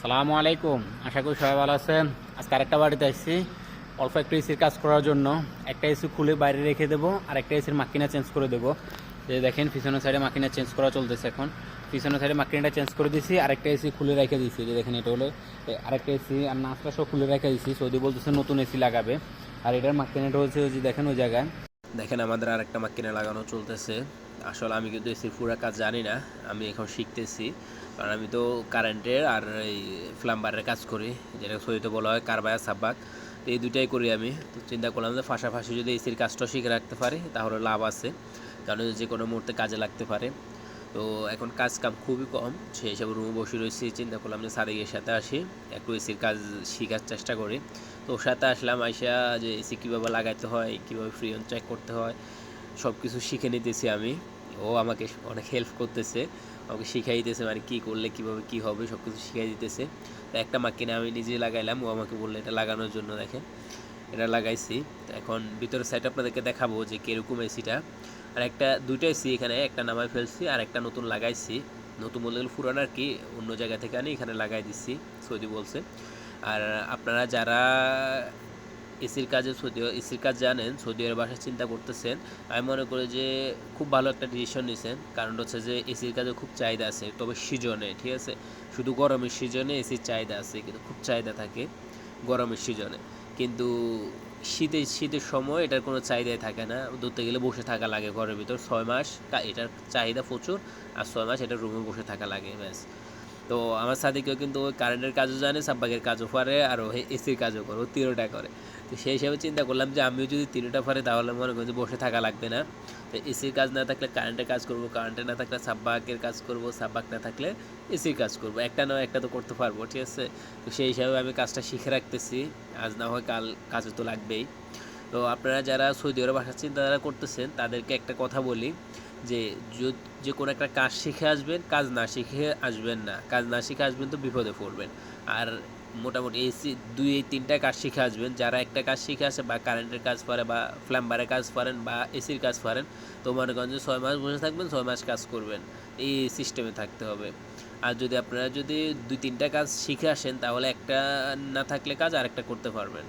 আসসালামু আলাইকুম। আশা করি সবাই ভালো আছেন। আজকে আরেকটা বাড়িতে আসছি। অল্প একটু এসির কাজ করার জন্য। একটা এসি খুলে বাইরে রেখে দেবো, আর একটা এসির মাকিনা চেঞ্জ করে দেবো। যে দেখেন, পিছনের সাইডে মাকিনা চেঞ্জ করা চলতেছে এখন। পিছনের সাইডে মাকিনাটা চেঞ্জ করে দিছি আরেকটা এসি খুলে রেখে দিয়েছি যে দেখেন, এটা হলো আরেকটা এসি আর নাচটা সব খুলে রেখে দিয়েছি সৌদি বলতেছে নতুন এসি লাগাবে। আর এটার মাকিনাটা হচ্ছে যে দেখেন, ওই জায়গায়। দেখেন, আমাদের আরেকটা মাকিনা লাগানো চলতেছে। আসলে আমি কিন্তু এসির পুরো কাজ জানি না, আমি এখন শিখতেছি। কারণ আমি তো কারেন্টের আর এই প্লাম্বারের কাজ করি, যেটা সহিত বলা হয় কারবায়া সাব্বাক। তো এই দুইটাই করি আমি। তো চিন্তা করলাম যে পাশাপাশি যদি এসির কাজটা শিখে রাখতে পারি, তাহলে লাভ আছে। কারণ যে কোনো মুহূর্তে কাজে লাগতে পারে। তো এখন কাজ কাম খুবই কম, সেই হিসাবে রুমে বসে রয়েছি। চিন্তা করলাম যে সাদিকের সাথে আসি, একটু এসির কাজ শেখার চেষ্টা করি। তো ওর সাথে আসলাম, আইসা যে এসি কীভাবে লাগাইতে হয়, কীভাবে ফ্রি অন চেক করতে হয় সব কিছু শিখে নিতেছি আমি। ও আমাকে অনেক হেল্প করতেছে। আমাকে শিখাই দিতেছে মানে কী করলে, কীভাবে কী হবে সব কিছু শিখাই দিতেছে। তো একটা মাকিনে আমি নিজে লাগাইলাম। ও আমাকে বলল, এটা লাগানোর জন্য দেখেন, এটা লাগাইছি। এখন ভিতরের সাইড আপনাদেরকে দেখাবো যে কীরকম এসিটা আর একটা, দুইটা এসি এখানে, একটা নামাই ফেলছি আর একটা নতুন লাগাইছি। নতুন বলতে গেলে পুরান আর কি অন্য জায়গা থেকে আনি এখানে লাগাই দিচ্ছি সৌদি বলছে। আর আপনারা যারা এসির কাজে সৌদি এসির কাজ জানেন, সৌদি আরব আসার চিন্তা করতেছেন। আমি মনে করি যে খুব ভালো একটা ডিসিশন নিয়েছেন কারণ হচ্ছে যে এসির কাজে খুব চাহিদা আছে, তবে সিজনে, ঠিক আছে? শুধু গরমের সিজনে এসির চাহিদা আছে, কিন্তু খুব চাহিদা থাকে গরমের সিজনে। কিন্তু শীতে শীতের সময় এটার কোনো চাহিদাই থাকে না। ধরতে গেলে বসে থাকা লাগে ঘরের ভিতর। ছয় মাস এটার চাহিদা প্রচুর, আর ছয় মাস এটা রুমে বসে থাকা লাগে, ব্যাস। তো আমার সাথীকেও কিন্তু ওই কারেন্টের কাজও জানে, সাব্বাকের কাজও পারে, আর এসির কাজও করে, ও তিনোটা করে। তো সেই হিসাবে চিন্তা করলাম যে আমিও যদি তিনোটা পারি তাহলে মনে করি বসে থাকা লাগবে না। তো এসির কাজ না থাকলে কারেন্টের কাজ করব কারেন্টের না থাকলে সাব্বাকের কাজ করব, সাব্বাক না থাকলে এসির কাজ করব। একটা নয়, একটা তো করতে পারব, ঠিক আছে? তো সেই হিসাবে আমি কাজটা শিখে রাখতেছি। আজ না হয় কাল কাজে তো লাগবেই। তো আপনারা যারা সৌদি আরব আসার চিন্তাধারা করতেছেন, তাদেরকে একটা কথা বলি। যে যে কোনো একটা কাজ শিখে আসবেন, কাজ না শিখে আসবেন না। কাজ না শিখে আসবেন তো বিপদে পড়বেন। আর মোটামুটি এসি দুই, এই তিনটা কাজ শিখে আসবেন। যারা একটা কাজ শিখে আসে বা কারেন্টের কাজ পারে বা প্লাম্বারের কাজ পারেন বা এসির কাজ পারেন তো মনে করেন যে ছয় মাস বসে থাকবেন, ছয় মাস কাজ করবেন। এই সিস্টেমে থাকতে হবে। আর যদি আপনারা যদি দুই, তিনটা কাজ শিখে আসেন, তাহলে একটা না থাকলে কাজ আরেকটা করতে পারবেন।